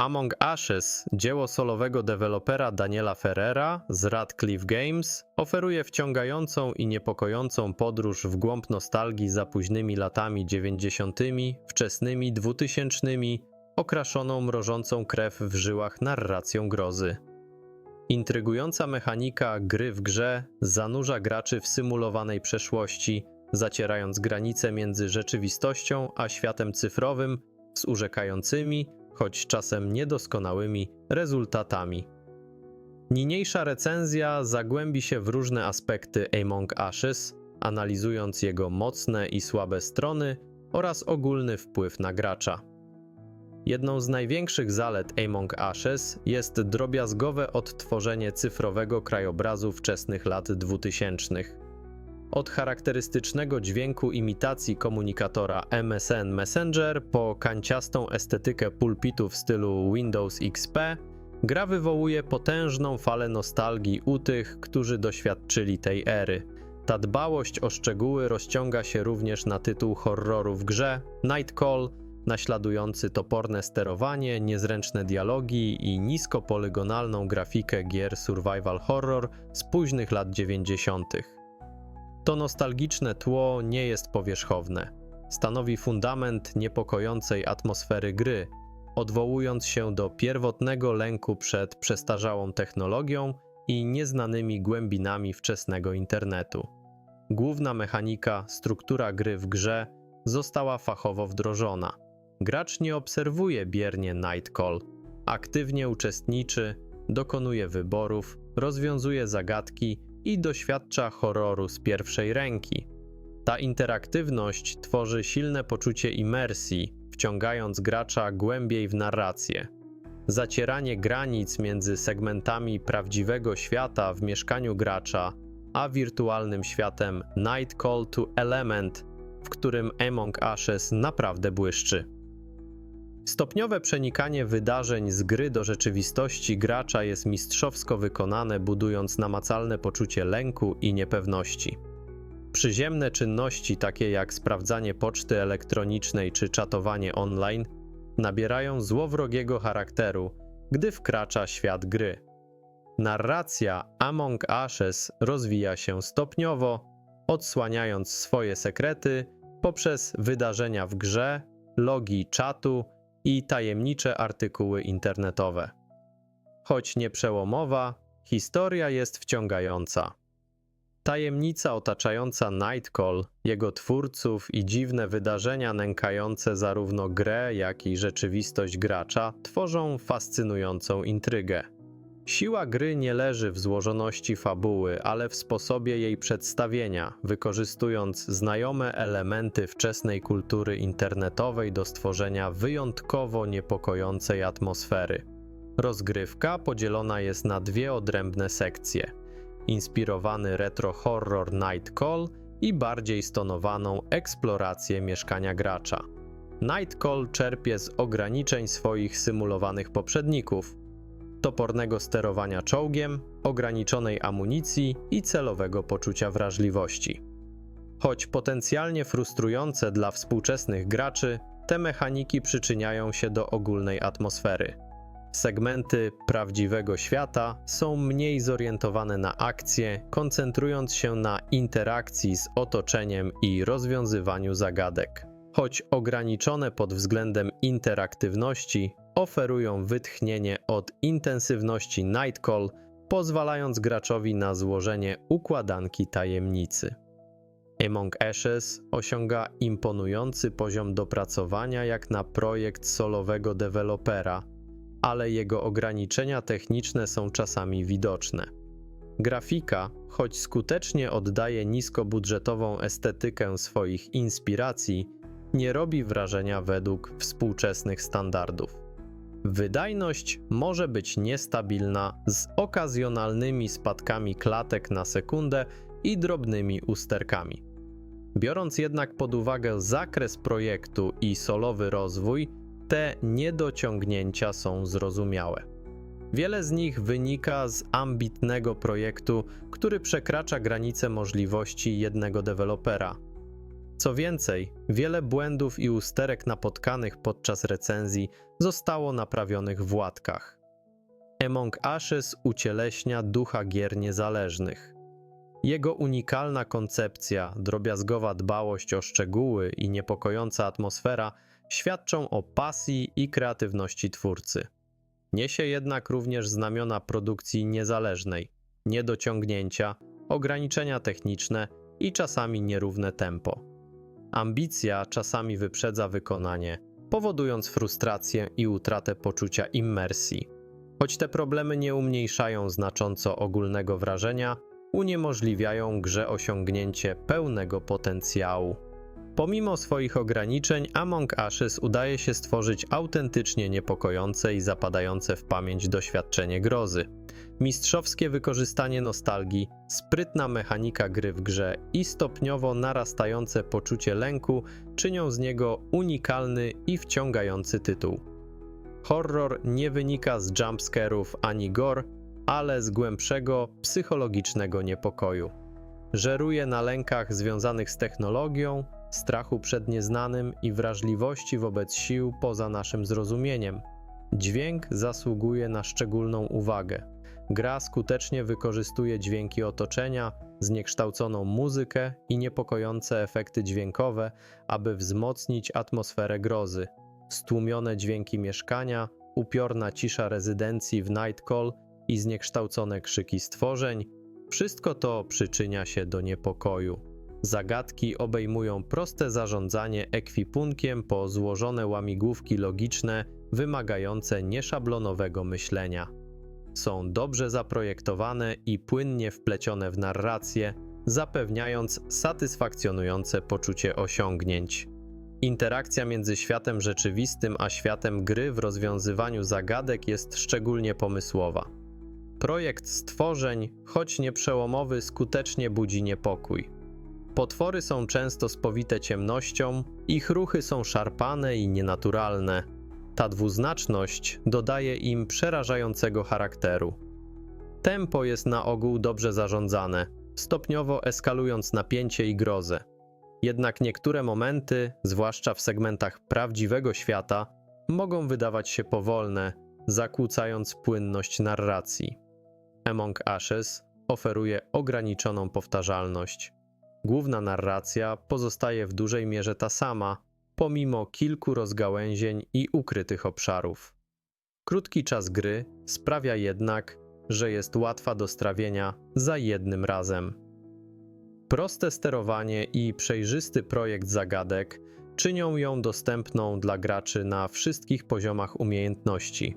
Among Ashes, dzieło solowego dewelopera Daniela Ferrera z Radcliffe Games, oferuje wciągającą i niepokojącą podróż w głąb nostalgii za późnymi latami 90., wczesnymi 2000, okraszoną mrożącą krew w żyłach narracją grozy. Intrygująca mechanika gry w grze zanurza graczy w symulowanej przeszłości, zacierając granice między rzeczywistością a światem cyfrowym z urzekającymi, choć czasem niedoskonałymi, rezultatami. Niniejsza recenzja zagłębi się w różne aspekty Among Ashes, analizując jego mocne i słabe strony oraz ogólny wpływ na gracza. Jedną z największych zalet Among Ashes jest drobiazgowe odtworzenie cyfrowego krajobrazu wczesnych lat 2000. Od charakterystycznego dźwięku imitacji komunikatora MSN Messenger po kanciastą estetykę pulpitu w stylu Windows XP, gra wywołuje potężną falę nostalgii u tych, którzy doświadczyli tej ery. Ta dbałość o szczegóły rozciąga się również na tytuł horroru w grze Night Call, naśladujący toporne sterowanie, niezręczne dialogi i niskopolygonalną grafikę gier survival horror z późnych lat 90. To nostalgiczne tło nie jest powierzchowne. Stanowi fundament niepokojącej atmosfery gry, odwołując się do pierwotnego lęku przed przestarzałą technologią i nieznanymi głębinami wczesnego internetu. Główna mechanika, struktura gry w grze została fachowo wdrożona. Gracz nie obserwuje biernie Night Call, aktywnie uczestniczy, dokonuje wyborów, rozwiązuje zagadki i doświadcza horroru z pierwszej ręki. Ta interaktywność tworzy silne poczucie imersji, wciągając gracza głębiej w narrację. Zacieranie granic między segmentami prawdziwego świata w mieszkaniu gracza, a wirtualnym światem Night Call to Element, w którym Among Ashes naprawdę błyszczy. Stopniowe przenikanie wydarzeń z gry do rzeczywistości gracza jest mistrzowsko wykonane, budując namacalne poczucie lęku i niepewności. Przyziemne czynności, takie jak sprawdzanie poczty elektronicznej czy czatowanie online, nabierają złowrogiego charakteru, gdy wkracza świat gry. Narracja Among Ashes rozwija się stopniowo, odsłaniając swoje sekrety poprzez wydarzenia w grze, logi czatu i tajemnicze artykuły internetowe. Choć nie przełomowa, historia jest wciągająca. Tajemnica otaczająca Nightcall, jego twórców i dziwne wydarzenia nękające zarówno grę, jak i rzeczywistość gracza tworzą fascynującą intrygę. Siła gry nie leży w złożoności fabuły, ale w sposobie jej przedstawienia, wykorzystując znajome elementy wczesnej kultury internetowej do stworzenia wyjątkowo niepokojącej atmosfery. Rozgrywka podzielona jest na dwie odrębne sekcje: inspirowany retro horror Night Call i bardziej stonowaną eksplorację mieszkania gracza. Night Call czerpie z ograniczeń swoich symulowanych poprzedników, topornego sterowania czołgiem, ograniczonej amunicji i celowego poczucia wrażliwości. Choć potencjalnie frustrujące dla współczesnych graczy, te mechaniki przyczyniają się do ogólnej atmosfery. Segmenty prawdziwego świata są mniej zorientowane na akcję, koncentrując się na interakcji z otoczeniem i rozwiązywaniu zagadek. Choć ograniczone pod względem interaktywności, oferują wytchnienie od intensywności Nightcall, pozwalając graczowi na złożenie układanki tajemnicy. Among Ashes osiąga imponujący poziom dopracowania jak na projekt solowego dewelopera, ale jego ograniczenia techniczne są czasami widoczne. Grafika, choć skutecznie oddaje niskobudżetową estetykę swoich inspiracji, nie robi wrażenia według współczesnych standardów. Wydajność może być niestabilna z okazjonalnymi spadkami klatek na sekundę i drobnymi usterkami. Biorąc jednak pod uwagę zakres projektu i solowy rozwój, te niedociągnięcia są zrozumiałe. Wiele z nich wynika z ambitnego projektu, który przekracza granice możliwości jednego dewelopera. Co więcej, wiele błędów i usterek napotkanych podczas recenzji zostało naprawionych w łatkach. Among Ashes ucieleśnia ducha gier niezależnych. Jego unikalna koncepcja, drobiazgowa dbałość o szczegóły i niepokojąca atmosfera świadczą o pasji i kreatywności twórcy. Niesie jednak również znamiona produkcji niezależnej, niedociągnięcia, ograniczenia techniczne i czasami nierówne tempo. Ambicja czasami wyprzedza wykonanie, powodując frustrację i utratę poczucia immersji. Choć te problemy nie umniejszają znacząco ogólnego wrażenia, uniemożliwiają grze osiągnięcie pełnego potencjału. Pomimo swoich ograniczeń, Among Ashes udaje się stworzyć autentycznie niepokojące i zapadające w pamięć doświadczenie grozy. Mistrzowskie wykorzystanie nostalgii, sprytna mechanika gry w grze i stopniowo narastające poczucie lęku czynią z niego unikalny i wciągający tytuł. Horror nie wynika z jumpscarów ani gore, ale z głębszego psychologicznego niepokoju. Żeruje na lękach związanych z technologią, strachu przed nieznanym i wrażliwości wobec sił poza naszym zrozumieniem. Dźwięk zasługuje na szczególną uwagę. Gra skutecznie wykorzystuje dźwięki otoczenia, zniekształconą muzykę i niepokojące efekty dźwiękowe, aby wzmocnić atmosferę grozy. Stłumione dźwięki mieszkania, upiorna cisza rezydencji w Nightcall i zniekształcone krzyki stworzeń wszystko to przyczynia się do niepokoju. Zagadki obejmują proste zarządzanie ekwipunkiem po złożone łamigłówki logiczne wymagające nieszablonowego myślenia. Są dobrze zaprojektowane i płynnie wplecione w narrację, zapewniając satysfakcjonujące poczucie osiągnięć. Interakcja między światem rzeczywistym a światem gry w rozwiązywaniu zagadek jest szczególnie pomysłowa. Projekt stworzeń, choć nieprzełomowy, skutecznie budzi niepokój. Potwory są często spowite ciemnością, ich ruchy są szarpane i nienaturalne. Ta dwuznaczność dodaje im przerażającego charakteru. Tempo jest na ogół dobrze zarządzane, stopniowo eskalując napięcie i grozę. Jednak niektóre momenty, zwłaszcza w segmentach prawdziwego świata, mogą wydawać się powolne, zakłócając płynność narracji. Among Ashes oferuje ograniczoną powtarzalność. Główna narracja pozostaje w dużej mierze ta sama, pomimo kilku rozgałęzień i ukrytych obszarów. Krótki czas gry sprawia jednak, że jest łatwa do strawienia za jednym razem. Proste sterowanie i przejrzysty projekt zagadek czynią ją dostępną dla graczy na wszystkich poziomach umiejętności.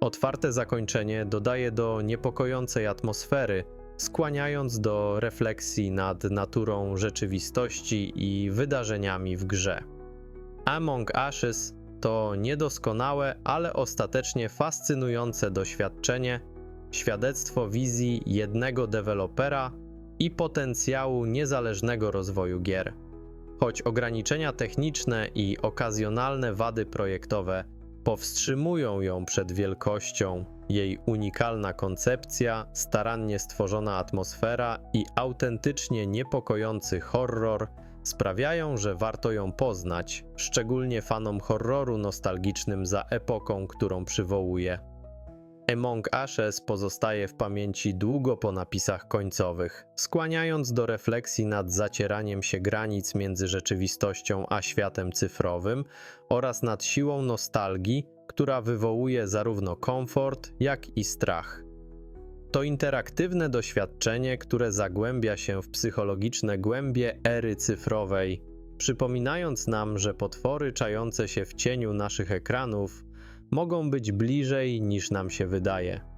Otwarte zakończenie dodaje do niepokojącej atmosfery, skłaniając do refleksji nad naturą rzeczywistości i wydarzeniami w grze. Among Ashes to niedoskonałe, ale ostatecznie fascynujące doświadczenie, świadectwo wizji jednego dewelopera i potencjału niezależnego rozwoju gier. Choć ograniczenia techniczne i okazjonalne wady projektowe powstrzymują ją przed wielkością, jej unikalna koncepcja, starannie stworzona atmosfera i autentycznie niepokojący horror sprawiają, że warto ją poznać, szczególnie fanom horroru nostalgicznym za epoką, którą przywołuje. Among Ashes pozostaje w pamięci długo po napisach końcowych, skłaniając do refleksji nad zacieraniem się granic między rzeczywistością a światem cyfrowym oraz nad siłą nostalgii, która wywołuje zarówno komfort, jak i strach. To interaktywne doświadczenie, które zagłębia się w psychologiczne głębie ery cyfrowej, przypominając nam, że potwory czające się w cieniu naszych ekranów mogą być bliżej niż nam się wydaje.